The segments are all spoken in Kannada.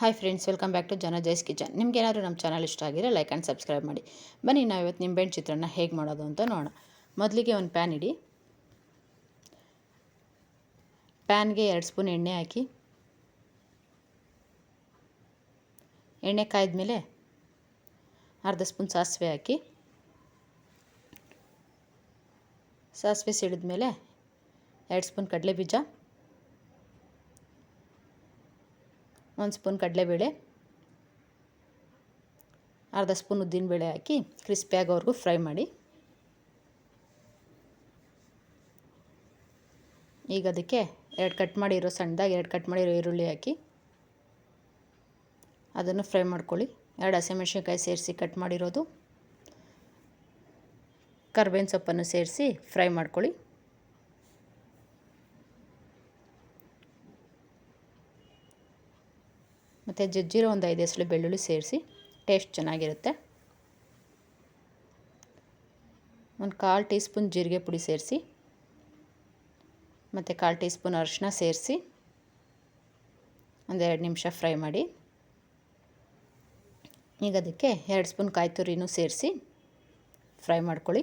Hi friends welcome back to ಜನ ಜೈಸ್ ಕಿಚನ್ ನಿಮ್ಗೆ ಏನಾದರೂ ನಮ್ಮ ಚಾನಲ್ ಇಷ್ಟ ಆಗಿದ್ರೆ ಲೈಕ್ ಆ್ಯಂಡ್ ಸಬ್ಸ್ಕ್ರೈಬ್ ಮಾಡಿ. ಬನ್ನಿ, ನಾವು ಇವತ್ತು ನಿಂಬೆಹಣ್ಣು ಚಿತ್ರಾನ್ನ ಹೇಗೆ ಮಾಡೋದು ಅಂತ ನೋಡೋಣ. ಮೊದಲಿಗೆ ಒಂದು ಪ್ಯಾನ್ ಇಡಿ. ಪ್ಯಾನ್ಗೆ ಎರಡು ಸ್ಪೂನ್ ಎಣ್ಣೆ ಹಾಕಿ. ಎಣ್ಣೆ ಕಾಯ್ದ ಅರ್ಧ ಸ್ಪೂನ್ ಸಾಸಿವೆ ಹಾಕಿ. ಸಾಸಿವೆ ಸಿಡಿದ ಮೇಲೆ ಎರಡು ಸ್ಪೂನ್ ಕಡಲೆ ಬೀಜ. ಒಂದು ಸ್ಪೂನ್ ಕಡಲೆಬೇಳೆ, ಅರ್ಧ ಸ್ಪೂನ್ ಉದ್ದಿನಬೇಳೆ ಹಾಕಿ ಕ್ರಿಸ್ಪಿ ಆಗೋವರೆಗೂ ಫ್ರೈ ಮಾಡಿ. ಈಗ ಅದಕ್ಕೆ ಎರಡು ಕಟ್ ಮಾಡಿರೋ ಸಣ್ಣದಾಗಿ ಎರಡು ಕಟ್ ಮಾಡಿರೋ ಈರುಳ್ಳಿ ಹಾಕಿ ಅದನ್ನು ಫ್ರೈ ಮಾಡ್ಕೊಳ್ಳಿ. ಎರಡು ಹಸಿಮೆಣಸಿನ್ಕಾಯಿ ಸೇರಿಸಿ ಕಟ್ ಮಾಡಿರೋದು. ಕರ್ಬೇವಿನ ಸೊಪ್ಪನ್ನು ಸೇರಿಸಿ ಫ್ರೈ ಮಾಡ್ಕೊಳ್ಳಿ. ಮತ್ತು ಜಜ್ಜಿರೋ ಒಂದು ಐದು ಎಸಳು ಬೆಳ್ಳುಳ್ಳಿ ಸೇರಿಸಿ ಟೇಸ್ಟ್ ಚೆನ್ನಾಗಿರುತ್ತೆ. ಒಂದು ಕಾಲು ಟೀ ಸ್ಪೂನ್ ಜೀರಿಗೆ ಪುಡಿ ಸೇರಿಸಿ, ಮತ್ತು ಕಾಲು ಟೀ ಸ್ಪೂನ್ ಅರಿಶಿನ ಸೇರಿಸಿ ಎರಡು ನಿಮಿಷ ಫ್ರೈ ಮಾಡಿ. ಈಗ ಅದಕ್ಕೆ ಎರಡು ಸ್ಪೂನ್ ಕಾಯಿ ತುರಿನೂ ಸೇರಿಸಿ ಫ್ರೈ ಮಾಡ್ಕೊಳ್ಳಿ.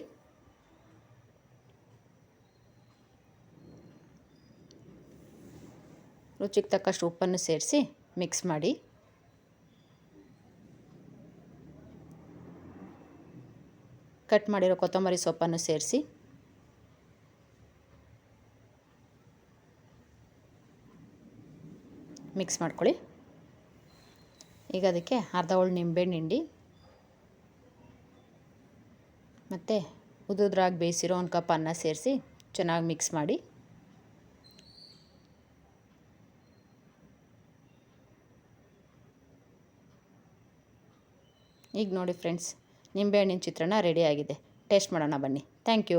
ರುಚಿಗೆ ತಕ್ಕಷ್ಟು ಉಪ್ಪನ್ನು ಸೇರಿಸಿ ಮಿಕ್ಸ್ ಮಾಡಿ. ಕಟ್ ಮಾಡಿರೋ ಕೊತ್ತಂಬರಿ ಸೊಪ್ಪನ್ನು ಸೇರಿಸಿ. ಮಿಕ್ಸ್ ಮಾಡ್ಕೊಳ್ಳಿ. ಈಗ ಅದಕ್ಕೆ ಅರ್ಧ ಹೋಳು ನಿಂಬೆಹಣ್ಣು ಹಿಂಡಿ. ಮತ್ತು ಉದುದ್ರಾಗಿ ಬೇಯಿಸಿರೋ ಒಂದು ಕಪ್ ಅನ್ನ ಸೇರಿಸಿ ಚೆನ್ನಾಗಿ ಮಿಕ್ಸ್ ಮಾಡಿ. ಈಗ ನೋಡಿ ಫ್ರೆಂಡ್ಸ್ ನಿಂಬೆಹಣ್ಣಿನ ಚಿತ್ರಾನ್ನ ರೆಡಿಯಾಗಿದೆ ಟೇಸ್ಟ್ ಮಾಡೋಣ ಬನ್ನಿ. Thank you